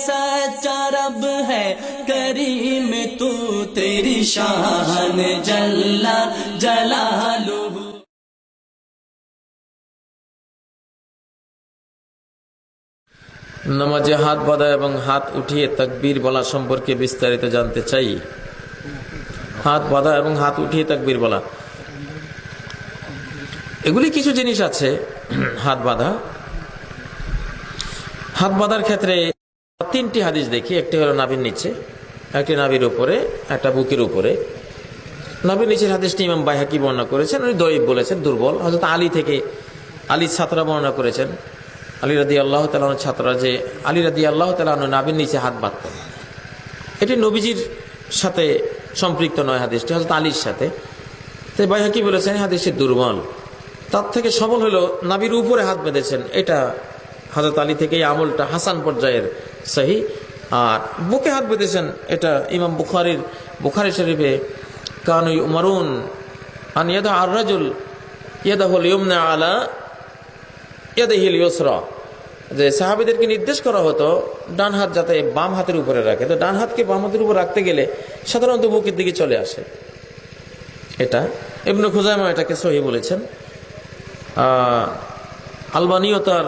सच्चा रब है करीम तू तेरी शान जल्ला जलालुहु নামাজে হাত বাঁধা এবং হাত উঠিয়ে তাকবীর বলা সম্পর্কে বিস্তারিত জানতে চাই হাত বাঁধা এবং হাত উঠিয়ে তাকবীর বলা এগুলি কিছু জিনিস আছে হাত বাঁধা হাত বাঁধার ক্ষেত্রে তিনটি হাদিস দেখি, একটি হলো নাভির নিচে, একটি নাভির উপরে, একটা বুকের উপরে। নাভির নিচের হাদিসটি ইমাম বাইহাকি বর্ণনা করেছেন, উনি দরিব বলেছেন, দুর্বল। হয়তো আলী থেকে আলীর ছাত্রা বর্ণনা করেছেন, আলী রাদি আল্লাহ তালানোর ছাত্ররা যে আলী রাদি আল্লাহ তালানো নাভির নিচে হাত বাঁধতেন এটি নবীজির সাথে সম্পৃক্ত নয় হাদিসটি হয়তো আলীর সাথে। তাই বাইহাকি বলেছেন হাদিসটি দুর্বল। তার থেকে সবল হলো নাবির উপরে হাত বেঁধেছেন। এটা হাজরত আলী থেকে এই আমলটা হাসান পর্যায়ের সহি। আর বুকে হাত বেঁধেছেন এটা ইমাম বুখারির, বুখারি শরীফে কানুই উমারুন আন ইয়াদা আর রাজুল ইয়াদাহুল ইউমনা আলা ইয়াদাহিল ইউসরা যে সাহাবিদেরকে নির্দেশ করা হতো, ডান হাত যাতে বাম হাতের উপরে রাখে। তো ডান হাতকে বাম হাতের উপর রাখতে গেলে সাধারণত বুকের দিকে চলে আসে। এটা ইবনু খুজাইমা এটাকে সহি বলেছেন। আলবানিও তার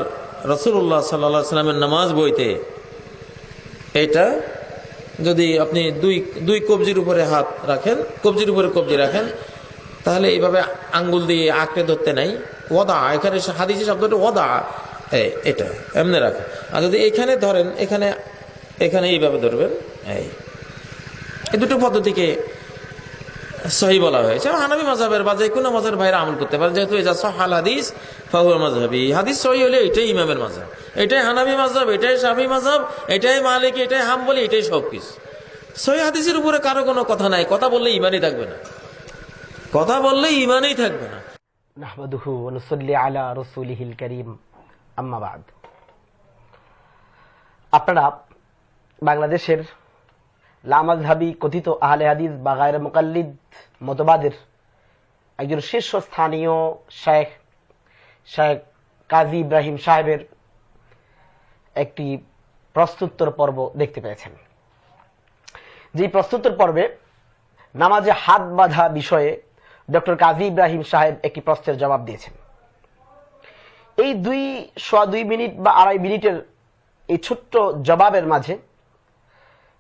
রসুল্লাহ সাল্লা সাল্লামের নামাজ বইতে এটা যদি আপনি দুই দুই কবজির উপরে হাত রাখেন, কবজির উপরে কবজি রাখেন, তাহলে এইভাবে আঙ্গুল দিয়ে আঁকড়ে ধরতে নাই। ওদা এখানে হাদিসি শব্দটা ওদা এটা, এমনি রাখেন আর যদি এখানে ধরেন, এখানে এখানে এইভাবে ধরবেন এই দুটো পদ্ধতিকে সহি বলা হয়েছে। হানাবি মাঝাবের বা যে কোনো মাঝের ভাইরা আমল করতে পারে। যেহেতু এটা সহাল হাদিস, ফাহুয়া মাঝহাবি হাদিস সহি হলে এটাই ইমামের মাঝহাব এটাই হানাবি মাঝহাব এটাই শাফি মাঝহাব এটাই মালিক, এটাই হাম হাম্বলি, এটাই সব কিছু। সহি হাদিসের উপরে কারও কোনো কথা নাই। কথা বললে ইমানই থাকবে না। কথা বললে ইমানই থাকবে না। নাহমাদুহু ওনসল্লি আলা রসুলিহিল করিম। আম্মাবাদ আপনারা বাংলাদেশের লামাজহাবি কথিত আহলে হাদিস বা গায়ের মোকাল্লিদ মতবাদের একজন শীর্ষস্থানীয় শেখ শেখ কাজী ইব্রাহিম সাহেবের একটি প্রস্তুত্তর পর্ব দেখতে পেয়েছেন। যে প্রস্তুত্তর পর্বে নামাজে হাত বাঁধা বিষয়ে ডক্টর কাজী ইব্রাহিম সাহেব একটি প্রশ্নের জবাব দিয়েছেন। এই দুই, সোয়া দুই মিনিট বা আড়াই মিনিটের এই ছোট্ট জবাবের মাঝে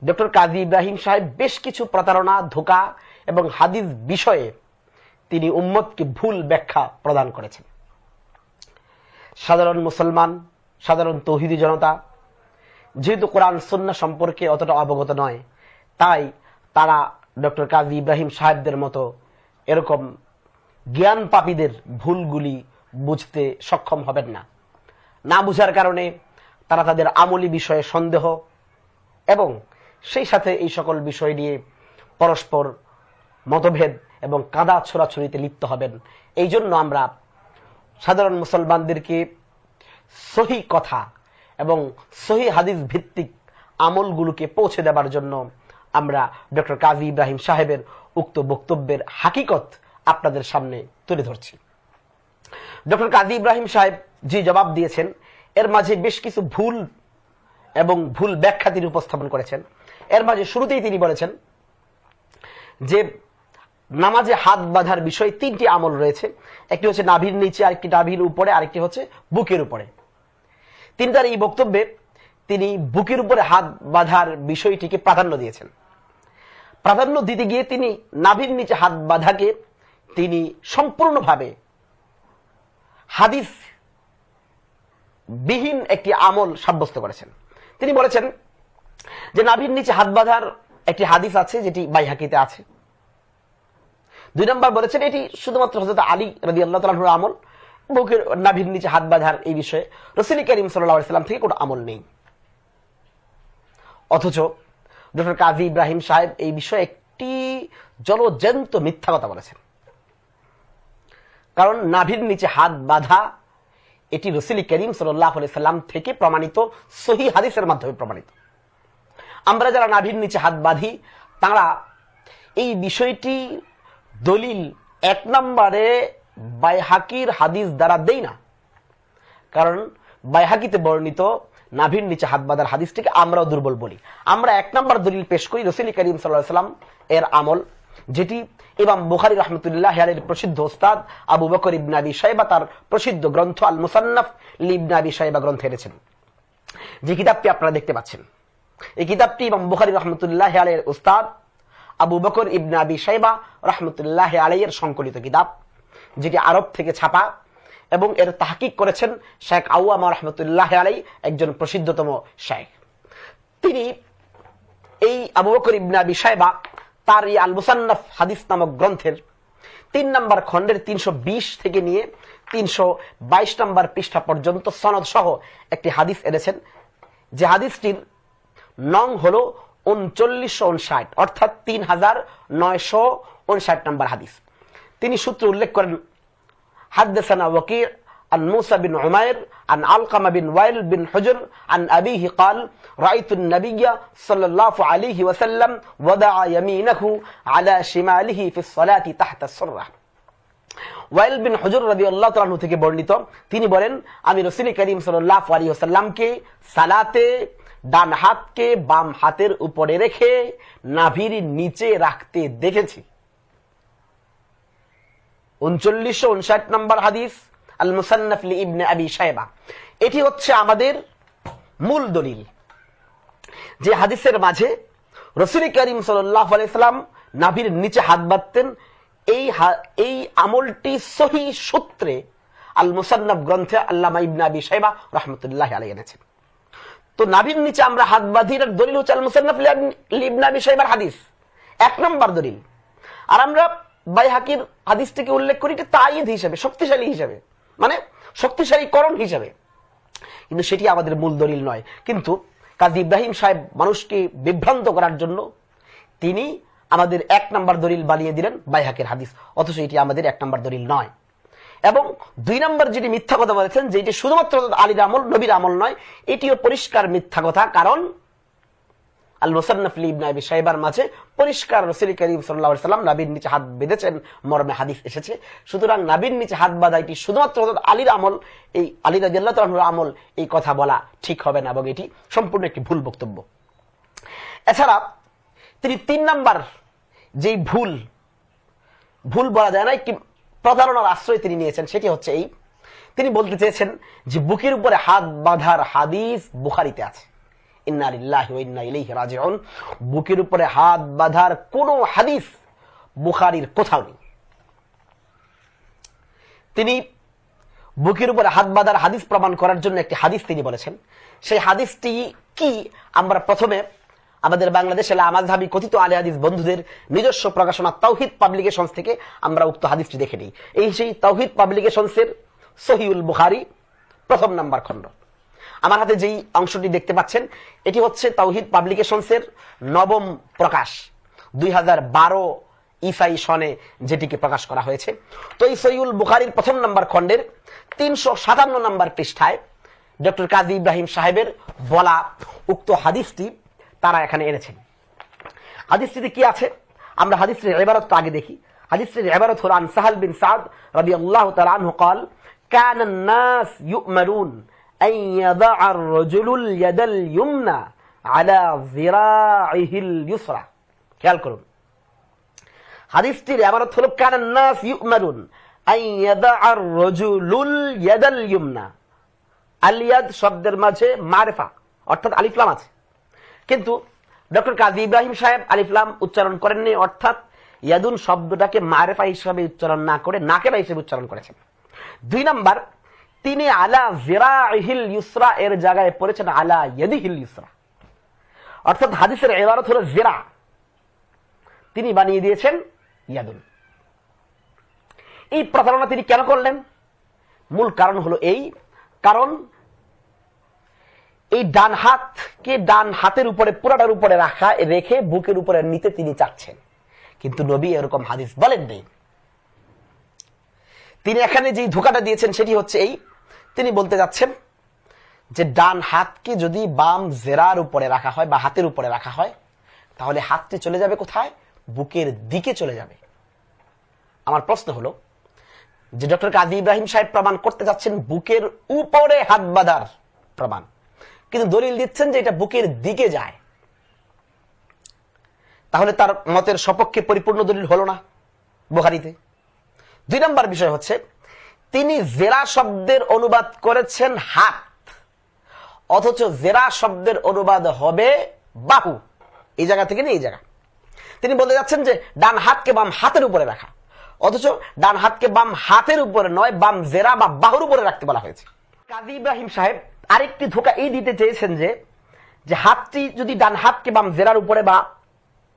ডক্টর কাজী ইব্রাহিম সাহেব বেশ কিছু প্রতারণা, ধোকা এবং হাদিস বিষয়ে তিনি উম্মতকে ভুল ব্যাখ্যা প্রদান করেছেন। সাধারণ মুসলমান, সাধারণ তৌহিদি জনতা, যেহেতু কোরআন সন্না সম্পর্কে অতটা অবগত নয়, তাই তারা ডক্টর কাজী ইব্রাহিম সাহেবদের মতো এরকম জ্ঞান পাপীদের ভুলগুলি বুঝতে সক্ষম হবেন না। না বুঝার কারণে তারা তাদের আমলি বিষয়ে সন্দেহ এবং সেই সাথে এই সকল বিষয় নিয়ে পরস্পর মতভেদ এবং কাদা ছোড়াছড়িতে লিপ্ত হবেন। এই জন্য আমরা সাধারণ মুসলমানদেরকে সহি কথা এবং সহি হাদিস ভিত্তিক আমলগুলোকে পৌঁছে দেবার জন্য আমরা ডক্টর কাজী ইব্রাহিম সাহেবের উক্ত বক্তব্যের হাকিকত আপনাদের সামনে তুলে ধরছি। ডক্টর কাজী ইব্রাহিম সাহেব যে জবাব দিয়েছেন, এর মাঝে বেশ কিছু ভুল এবং ভুল ব্যাখ্যা তিনি উপস্থাপন করেছেন। এর মাঝে শুরুতেই তিনি বলেছেন যে নামাজে হাত বাঁধার বিষয়ে তিনটি আমল রয়েছে। একটি হচ্ছে নাভির নিচে, আরেকটি নাভির উপরে, আরেকটি হচ্ছে বুকের উপরে। তিনি তার এই বক্তব্যে তিনি বুকের উপরে হাত বাঁধার বিষয়টিকে প্রাধান্য দিয়েছেন। প্রাধান্য দিতে গিয়ে তিনি নাভির নিচে হাত বাঁধাকে তিনি সম্পূর্ণভাবে হাদিস বিহীন একটি আমল সাব্যস্ত করেছেন। তিনি বলেছেন যে নাভির নিচে হাত বাঁধার একটি হাদিস আছে, যেটি বাইহাকিতে আছে। দুই নম্বর বলেছেন, এটি শুধুমাত্র হজরত আলী রাজি আল্লাহ আমল বুকের নাভির নিচে হাত বাঁধার এই বিষয়ে রসুল করিম সাল্লাম থেকে কোনো আমল নেই। অথচ ডক্টর কাজী ইব্রাহিম সাহেব এই বিষয়ে একটি জলজ্যান্ত মিথ্যা কথা বলেছেন। কারণ নাভির নিচে হাত বাঁধা, এটি রসুল করিম সাল্লাহ সাল্লাম থেকে প্রমাণিত, সহি হাদিসের মাধ্যমে প্রমাণিত। আমরা যারা নাভির নিচে হাত বাঁধি, তারা এই বিষয়টি দলিল এক নম্বরে বাইহাকির হাদিস দ্বারা দেই না। কারণ বাইহাকিতে বর্ণিত নাভির নিচে হাত বাঁধার হাদিসটিকে আমরাও দুর্বল বলি। আমরা এক নম্বর দলিল পেশ করি রসুল করিম সাল্লাম এর আমল, যেটি ইমাম বুখারি রহমতুল্লাহ আলের প্রসিদ্ধ ওস্তাদ আবু বকর ইবনা আবি সাইবা তার প্রসিদ্ধ গ্রন্থ আল মুসান্নাফ লিবনা আবি সাইবা গ্রন্থে এনেছেন। যে কিতাবটি আপনারা দেখতে পাচ্ছেন। এই কিতাবটি ইমাম বুখারি রহমতুল্লাহ আলের উস্তাদ আবু বকর ইবনা আবি সাইবা রহমতুল্লাহ আলাইয়ের সংকলিত কিতাব, যেটি আরব থেকে ছাপা এবং এর তাহকিক করেছেন শেখ আউয়ামা রহমতুল্লাহ আলাই একজন প্রসিদ্ধতম শেখ। তিনি এই আবু বকর ইবনা আবি সাইবা তার এই আল মুসান্নাফ হাদিস নামক গ্রন্থের তিন নম্বর খণ্ডের তিনশো বিশ থেকে নিয়ে তিনশো বাইশ নম্বর পৃষ্ঠা পর্যন্ত সনদ সহ একটি হাদিস এনেছেন। যে হাদিসটির নং হল উনচল্লিশশো উনষাট অর্থাৎ তিন হাজার নয়শো উনষাট নম্বর হাদিস তিনি সূত্র উল্লেখ করেন حدثنا وكيع عن موسى بن عمير عن علقمة بن وائل بن حجر عن أبيه قال رأيت النبي صلى الله عليه وسلم وضع يمينه على شماله في الصلاة تحت السرة ওয়াইল বিন হজর রবি আল্লাহ তালু থেকে বর্ণিত তিনি বলেন আমি রসুল করিম সাল্লাহ আলী সাল্লামকে সালাতে ডান হাতকে বাম হাতের উপরে রেখে নাভির নিচে রাখতে দেখেছি। উনচল্লিশশো উনষাট নম্বর হাদিস আল ইবনে এটি হচ্ছে আমাদের মূল দলিল। যে হাদিসের মাঝে রসুল করিম নাভির নিচে হাত বাঁধতেন, এই এই আমলটি সহি সূত্রে আল মুসান্নব গ্রন্থে আল্লামা ইবনে আবি সাহেবা রহমতুল্লাহ আলাই এনেছেন। তো নাভির নিচে আমরা হাত বাঁধি দলিল হচ্ছে আবি হাদিস। এক নম্বর দলিল। আর আমরা বাই বাইহাকির হাদিসটিকে উল্লেখ করি তাইদ হিসাবে, শক্তিশালী হিসাবে। মানে শক্তিশালীকরণ হিসাবে। কিন্তু সেটি আমাদের মূল দলিল নয়। কিন্তু কাজী ইব্রাহিম সাহেব মানুষকে বিভ্রান্ত করার জন্য তিনি আমাদের এক নম্বর দলিল বানিয়ে দিলেন বাইহাকের হাদিস। অথচ এটি আমাদের এক নম্বর দলিল নয়। এবং দুই নম্বর যেটি মিথ্যা কথা বলেছেন যে এটি শুধুমাত্র আলীর আমল, নবীর আমল নয়, এটিও পরিষ্কার মিথ্যা কথা। কারণ মাঝে পরিষ্কার সাল্লাম নিচে হাত বেঁধেছেন, মর্মে হাদিস এসেছে। সুতরাং নিচে হাত শুধুমাত্র আমল, এই আমল, এই কথা বলা ঠিক হবে না এবং এটি সম্পূর্ণ একটি ভুল বক্তব্য। এছাড়া তিনি তিন নাম্বার যেই ভুল ভুল বলা যায় না প্রতারণার আশ্রয় তিনি নিয়েছেন, সেটি হচ্ছে এই। তিনি বলতে চেয়েছেন যে বুকের উপরে হাত বাঁধার হাদিস বুখারিতে আছে। বুকের উপরে হাত বাঁধার কোন হাদিস বুখারির কোথাও নেই। তিনি বুকের উপরে হাত বাঁধার হাদিস প্রমাণ করার জন্য একটি হাদিস তিনি বলেছেন। সেই হাদিসটি কি? আমরা প্রথমে আমাদের বাংলাদেশে আমাজহাবি কথিত আলে হাদিস বন্ধুদের নিজস্ব প্রকাশনা তৌহিদ পাবলিকেশন থেকে আমরা উক্ত হাদিসটি দেখে নিই। এই সেই তৌহিদ পাবলিকেশনসের সহিউল বুখারি প্রথম নাম্বার খণ্ড। আমার হাতে যেই অংশটি দেখতে পাচ্ছেন, এটি হচ্ছে তাওহিদ পাবলিকেশনসের নবম প্রকাশ, দুই হাজার বারো ইসাই সনে যেটিকে প্রকাশ করা হয়েছে। তো এই সৈউল বুখারির প্রথম নাম্বার খণ্ডের তিনশো সাতান্ন নাম্বার পৃষ্ঠায় ডক্টর কাজী ইব্রাহিম সাহেবের বলা উক্ত হাদিসটি তারা এখানে এনেছেন হাদিসটিতে কি আছে আমরা হাদিসটির এবারত আগে দেখি হাদিসটির এবারত হল আন সাহাল বিন সাদ রবি আল্লাহ তালু قال كان الناس يؤمرون أن يضع الرجل اليد اليمنى على ذراعه اليسرى খেয়াল করুন হাদিসটির এবারত হলো কান الناس يؤمرون أن يضع الرجل اليد اليمنى আলিয়াদ শব্দের মাঝে মারেফা অর্থাৎ আলিফলাম আছে কিন্তু ডক্টর কাজী ইব্রাহিম সাহেব আলিফলাম উচ্চারণ করেননি, অর্থাৎ ইয়াদুন শব্দটাকে মারেফা হিসাবে উচ্চারণ না করে নাকেরা হিসেবে উচ্চারণ করেছেন। দুই নাম্বার, তিনি আলা জেরা হিল ইউসরা এর জায়গায় পড়েছেন, আলা ইয়েদি হিল ইউসরা। অর্থাৎ হাদিসের এবারত হল জেরা। তিনি বানিয়ে দিয়েছেন ইয়াদুন। এই প্রতারণা তিনি কেন করলেন? মূল কারণ হলো এই, কারণ এই ডান হাতকে ডান হাতের উপরে, পুরাটার উপরে রাখা, রেখে বুকের উপরে নিতে তিনি চাচ্ছেন। কিন্তু নবী এরকম হাদিস বলেন নেই তিনি এখানে যে ধোকাটা দিয়েছেন সেটি হচ্ছে এই। তিনি বলতে যাচ্ছেন যে ডান হাতকে যদি বাম জেরার উপরে রাখা হয় বা হাতের উপরে রাখা হয়, তাহলে হাতটি চলে যাবে কোথায়? বুকের দিকে চলে যাবে। আমার প্রশ্ন হলো যে ডক্টর কাজী ইব্রাহিম সাহেব প্রমাণ করতে যাচ্ছেন বুকের উপরে হাত বাঁধার প্রমাণ। কিন্তু দলিল দিচ্ছেন যে এটা বুকের দিকে যায়। তাহলে তার মতের সপক্ষে পরিপূর্ণ দলিল হলো না বুখারিতে। দুই নম্বর বিষয় হচ্ছে, তিনি জেরা শব্দের অনুবাদ করেছেন হাত, অথচ জেরা শব্দের অনুবাদ হবে বাহু। এই জায়গা থেকে নিয়ে এই জায়গা। তিনি বলতে যাচ্ছেন যে ডান হাতকে বাম হাতের উপরে রাখা, অথচ ডান হাতকে বাম হাতের উপরে নয়, বাম জেরা বা বাহুর উপরে রাখতে বলা হয়েছে। কাজী ইব্রাহিম সাহেব আরেকটি ধোকা এই দিতে চেয়েছেন যে যে হাতটি যদি ডান হাতকে বাম জেরার উপরে বা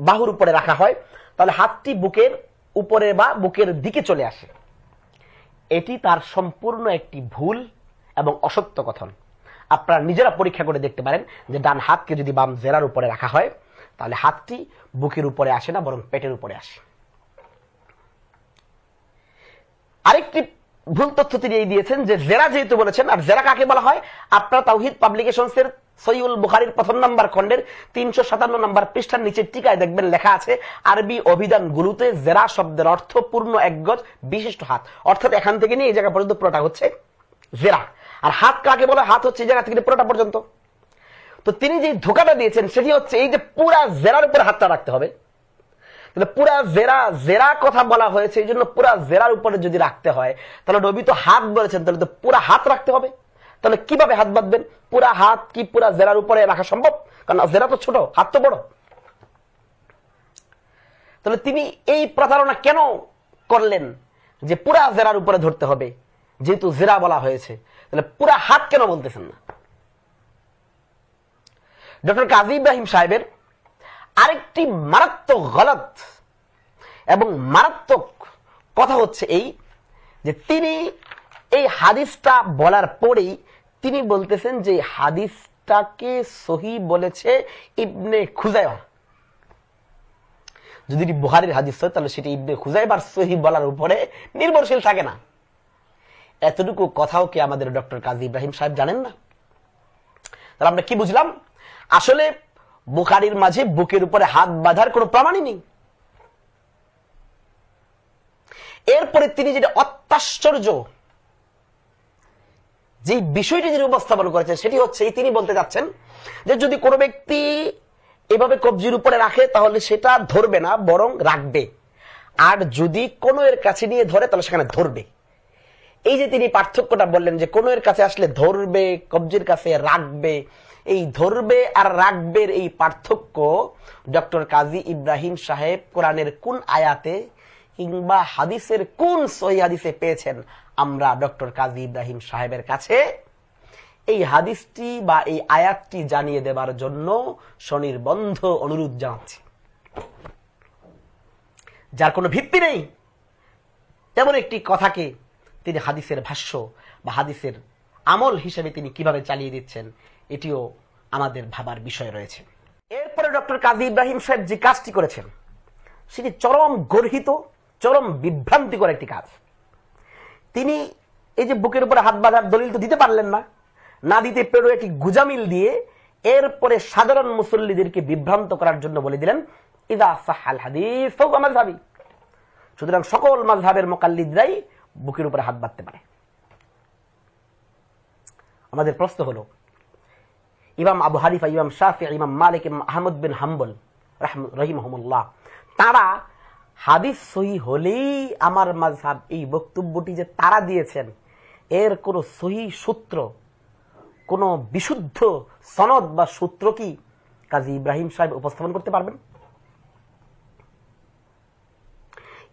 বাহুর উপরে রাখা হয়, তাহলে হাতটি বুকের উপরে বা বুকের দিকে চলে আসে। এটি তার সম্পূর্ণ একটি ভুল এবং অসত্য কথন। আপনারা নিজেরা পরীক্ষা করে দেখতে পারেন যে ডান হাতকে যদি বাম জেরার উপরে রাখা হয়, তাহলে হাতটি বুকের উপরে আসে না, বরং পেটের উপরে আসে। আরেকটি ভুল তথ্য তিনি এই দিয়েছেন যে জেরা যেহেতু বলেছেন, আর জেরা কাকে বলা হয়? আপনার তাওহিদ পাবলিকেশনস এর সৈউল বুখারির প্রথম নাম্বার খণ্ডের তিনশো সাতান্ন নাম্বার পৃষ্ঠার নিচের টিকায় দেখবেন লেখা আছে, আরবি অভিধান গুলোতে জেরা শব্দের অর্থ পূর্ণ এক গজ বিশিষ্ট হাত। অর্থাৎ এখান থেকে নিয়ে এই জায়গা পর্যন্ত পুরোটা হচ্ছে জেরা। আর হাত কাকে বলে? হাত হচ্ছে এই জায়গা থেকে পুরোটা পর্যন্ত। তো তিনি যে ধোকাটা দিয়েছেন, সেটি হচ্ছে এই যে পুরা জেরার উপরে হাতটা রাখতে হবে। তাহলে পুরা জেরা জেরা কথা বলা হয়েছে, এই জন্য পুরা জেরার উপরে যদি রাখতে হয়, তাহলে নবী তো হাত বলেছেন, তাহলে তো পুরা হাত রাখতে হবে। তাহলে কীভাবে হাত বাঁধবেন? পুরা হাত কি পুরা জেরার উপরে রাখা সম্ভব? কারণ জেরা তো ছোট, হাত তো বড়। তাহলে তিনি এই প্রতারণা কেন করলেন? যে পুরা জেরার উপরে ধরতে হবে, যেহেতু জেরা বলা হয়েছে। তাহলে পুরা হাত কেন বলতেছেন না? ডক্টর কাজী ইব্রাহিম সাহেবের আরেকটি মারাত্মক গলত এবং মারাত্মক কথা হচ্ছে এই যে তিনি এই হাদিসটা বলার পরেই তিনি বলতেছেন যে হাদিসটাকে সহি বলেছে ইবনে খুজাইবা যদি বুহারির হাদিস হয়, তাহলে সেটি ইবনে খুজাইবার সহি বলার উপরে নির্ভরশীল থাকে না। এতটুকু কথাও কি আমাদের ডক্টর কাজী ইব্রাহিম সাহেব জানেন না? তাহলে আমরা কি বুঝলাম? আসলে বুখারির মাঝে বুকের উপরে হাত বাঁধার কোনো প্রমাণই নেই। এরপরে তিনি যেটা অত্যাশ্চর্য, যে বিষয়টি যিনি উপস্থাপন করেছেন, সেটি হচ্ছে তিনি বলতে যাচ্ছেন যে যদি কোনো ব্যক্তি এভাবে কবজির উপরে রাখে, তাহলে সেটা ধরবে না, বরং রাখবে। আর যদি কোনো এর কাছে নিয়ে ধরে, তাহলে সেখানে ধরবে। এই যে তিনি পার্থক্যটা বললেন যে কোনো এর কাছে আসলে ধরবে, কবজির কাছে রাখবে এই ধরবে আর রাখবের এই পার্থক্য ডক্টর কাজী ইব্রাহিম সাহেব কোরআনের কোন আয়াতে কিংবা হাদিসের কোন সহি হাদিসে পেয়েছেন আমরা ডক্টর কাজী ইব্রাহিম সাহেবের কাছে এই হাদিসটি বা এই আয়াতটি জানিয়ে দেবার জন্য স্বনির্বন্ধ অনুরোধ জানাচ্ছি। যার কোনো ভিত্তি নেই, তেমন একটি কথাকে তিনি হাদিসের ভাষ্য বা হাদিসের আমল হিসেবে তিনি কীভাবে চালিয়ে দিচ্ছেন এটিও আমাদের ভাবার বিষয় রয়েছে। এরপরে ডক্টর কাজী ইব্রাহিম সাহেব যে কাজটি করেছেন, সেটি চরম গর্হিত, চরম বিভ্রান্তিকর একটি কাজ। তিনি এই যে বুকের উপরে হাত বাঁধার দলিল তো দিতে পারলেন না না দিতে পেরো একটি গুজামিল দিয়ে এরপরে সাধারণ মুসল্লিদেরকে বিভ্রান্ত করার জন্য বলে দিলেন, ইদা সাহাল হাদিস মাঝহাবি সুতরাং সকল মাঝহাবের মোকাল্লিদরাই বুকের উপরে হাত বাঁধতে পারে। আমাদের প্রশ্ন হলো ইমাম আবু হারিফা ইমাম শাফি, ইমাম মালিক, ইমাম আহমদ বিন হাম্বল রহিমহমুল্লাহ। তারা হাদিস সহি হলেই আমার মাঝহাব এই বক্তব্যটি যে তারা দিয়েছেন, এর কোন সহি সূত্র, কোন বিশুদ্ধ সনদ বা সূত্র কি কাজী ইব্রাহিম সাহেব উপস্থাপন করতে পারবেন?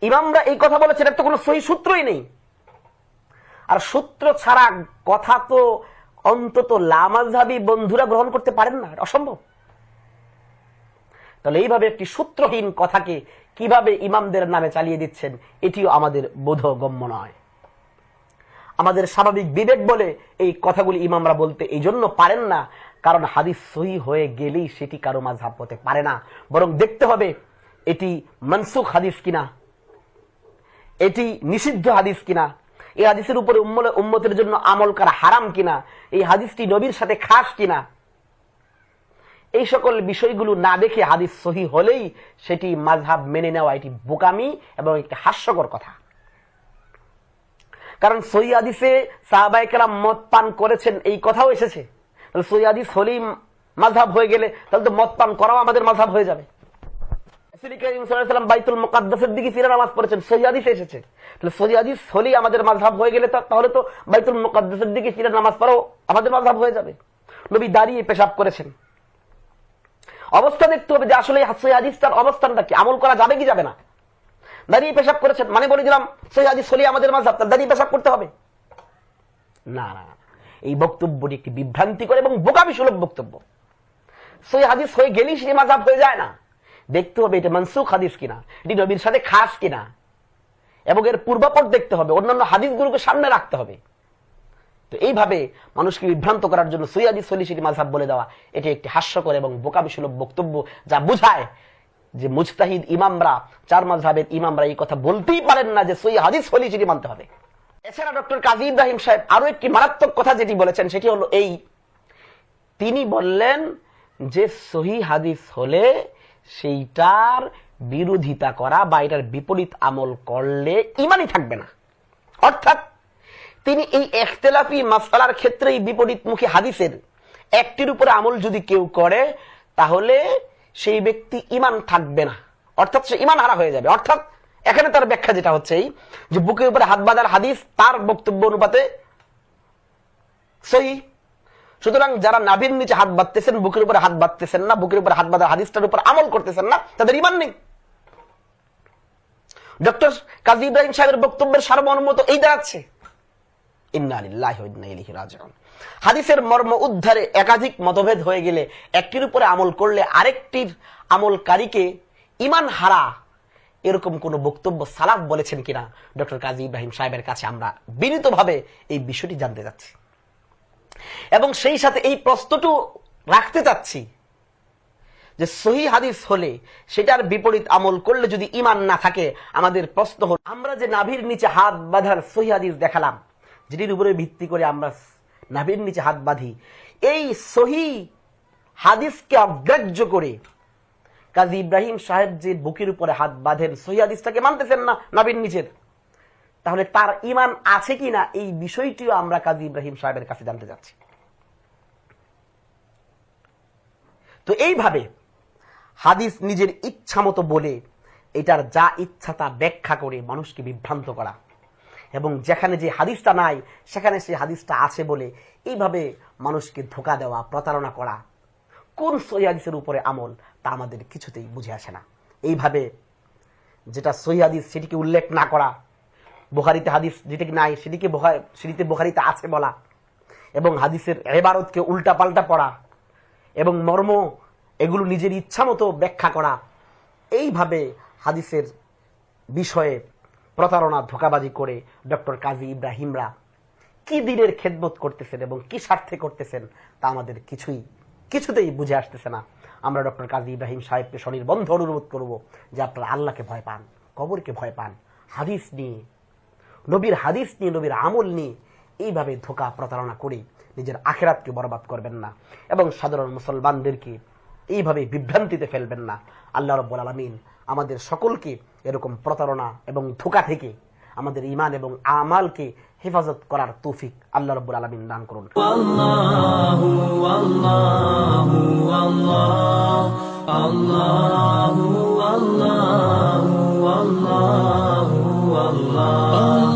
ইমামরা এই কথা বলেছেন, এর তো কোনো সহি সূত্রই নেই। আর সূত্র ছাড়া কথা তো অন্তত লামাজহাবি বন্ধুরা গ্রহণ করতে পারেন না অসম্ভব। তাহলে এইভাবে একটি সূত্রহীন কথাকে কীভাবে ইমামদের নামে চালিয়ে দিচ্ছেন, এটিও আমাদের বোধগম্য নয়। আমাদের স্বাভাবিক বিবেক বলে এই কথাগুলি ইমামরা বলতে এই জন্য পারেন না, কারণ হাদিস সহি হয়ে গেলেই সেটি কারও মাঝহাব হতে পারে না। বরং দেখতে হবে, এটি মনসুখ হাদিস কিনা, এটি নিষিদ্ধ হাদিস কিনা এই হাদিসের উপরে উম্মতের জন্য আমল করা হারাম কিনা? এই হাদিসটি নবীর সাথে খাস কিনা? এই সকল বিষয়গুলো না দেখে হাদিস সহি হলেই সেটি মাঝহাব মেনে নেওয়া এটি বোকামি এবং একটি হাস্যকর কথা। কারণ সহি হাদিসে সাহাবাইকেরাম মদ পান করেছেন, এই কথাও এসেছে। তাহলে সৈয়াদি সলিম মাঝাব হয়ে গেলে তাহলে তো মদ পান করাও আমাদের মাঝাব হয়ে যাবে। অবস্থা দেখতে হবে যে আসলে সহিদিসটার অবস্থানটা কি? আমল করা যাবে কি যাবে না? দাঁড়িয়ে পেশাব করেছেন। মানে বলে দিলাম সহিদিস হলি আমাদের মাযহাব। তাহলে দাঁড়িয়ে পেশাব করতে হবে। না না। এই বক্তব্যটি একটি বিভ্রান্তিকর এবং বোকামি সুলভ বক্তব্য হাদিস হয়ে গেলেই সেটি মাজাব হয়ে যায় না। দেখতে হবে এটা মনসুখ হাদিস কিনা? এটি নবীর সাথে খাস কিনা? এবং এর পূর্বাপর দেখতে হবে, অন্যান্য হাদিসগুলোকে সামনে রাখতে হবে। তো এইভাবে মানুষকে বিভ্রান্ত করার জন্য হাদিস হলি মাঝাব বলে দেওয়া, এটি একটি হাস্যকর এবং বোকাবিসুলভ বক্তব্য যা বোঝায় যে মুজতাহিদ ইমামরা, চার মাঝহাবের ইমামরা এই কথা বলতেই পারেন না যে সই হাদিস হলি সেটি মানতে হবে। এছাড়া ডক্টর কাজী ইব্রাহিম সাহেব আরও একটি মারাত্মক কথা যেটি বলেছেন, সেটি হলো এই। তিনি বললেন যে সহি হাদিস হলে সেইটার বিরোধিতা করা বা এটার বিপরীত আমল করলে ইমানই থাকবে না। অর্থাৎ তিনি এই এখতেলাফি মাসালার ক্ষেত্রে এই বিপরীতমুখী হাদিসের একটির উপরে আমল যদি কেউ করে, তাহলে সেই ব্যক্তি ইমান থাকবে না। অর্থাৎ সে ইমান হারা হয়ে যাবে। অর্থাৎ এখানে তার ব্যাখ্যা যেটা হচ্ছে এই, যে বুকের উপরে হাত বাঁধার হাদিস, তার বক্তব্য অনুপাতে সহি সুতরাং যারা নাভির নিচে হাত বাঁধতেছেন, বুকের উপরে হাত বাঁধতেছেন না, বুকের উপরে হাত বাঁধার হাদিসটার উপর আমল করতেছেন না, তাদের ইমান নেই। ডক্টর কাজী ইব্রাহিম সাহেবের বক্তব্যের সার্বমত এই দাঁড়াচ্ছে। হাদিসের মর্ম উদ্ধারে একাধিক মতভেদ হয়ে গেলে একটির উপরে আমল করলে আরেকটির আমলকারীকে ইমান হারা এরকম কোন বক্তব্য সালাফ বলেছেন কিনা? ডক্টর কাজী ইব্রাহিম সাহেবের কাছে আমরা বিনীতভাবে এই বিষয়টি জানতে যাচ্ছি। এবং সেই সাথে এই প্রশ্নটু রাখতে চাচ্ছি যে সহি হাদিস হলে সেটার বিপরীত আমল করলে যদি ইমান না থাকে, আমাদের প্রশ্ন হল, আমরা যে নাভির নিচে হাত বাঁধার সহি হাদিস দেখালাম, যেটির উপরে ভিত্তি করে আমরা নাভির নিচে হাত বাঁধি, এই সহি হাদিসকে অগ্রাহ্য করে কাজী ইব্রাহিম সাহেব যে বুকের উপরে হাত বাঁধেন, সহি হাদিসটাকে মানতেছেন না নাভির নিচের? তাহলে তার ইমান আছে কিনা এই বিষয়টিও আমরা কাজী ইব্রাহিম সাহেবের কাছে জানতে যাচ্ছি তো এইভাবে হাদিস নিজের ইচ্ছা মতো বলে এটার যা ইচ্ছা তা ব্যাখ্যা করে মানুষকে বিভ্রান্ত করা। এবং যেখানে যে হাদিসটা নাই, সেখানে সেই হাদিসটা আছে বলে এইভাবে মানুষকে ধোকা দেওয়া, প্রতারণা করা, কোন সহি হাদিসের উপরে আমল তা আমাদের কিছুতেই বুঝে আসে না। এইভাবে যেটা সহি হাদিস সেটিকে উল্লেখ না করা বোখারিতে হাদিস, যেটি নাই সেটিকে সেটিতে বোখারিতে আছে বলা। এবং হাদিসের এবারতকে উল্টা পাল্টা পড়া। এবং মর্ম, এগুলো নিজের ইচ্ছা মতো ব্যাখ্যা করা। এইভাবে হাদিসের বিষয়ে প্রতারণা, ধোকাবাজি করে ডক্টর কাজী ইব্রাহিমরা কি দিনের খেদমত করতেছেন এবং কি স্বার্থে করতেছেন তা আমাদের কিছুই, কিছুতেই বুঝে আসতেছে না। আমরা ডক্টর কাজী ইব্রাহিম সাহেবকে স্বনির্বন্ধ অনুরোধ করব যে আপনারা আল্লাহকে ভয় পান, কবরকে ভয় পান, হাদিস নিয়ে নবীর হাদিস নিয়ে, নবীর আমল নিয়ে এইভাবে ধোকা প্রতারণা করে নিজের আখেরাতকে বরবাদ করবেন না এবং সাধারণ মুসলমানদেরকে এইভাবে বিভ্রান্তিতে ফেলবেন না। আল্লাহ রব্বুল আলমিন আমাদের সকলকে এরকম প্রতারণা এবং ধোকা থেকে আমাদের ইমান এবং আমালকে হেফাজত করার তৌফিক আল্লাহ রব্বুল আলমিন দান করুন। Allah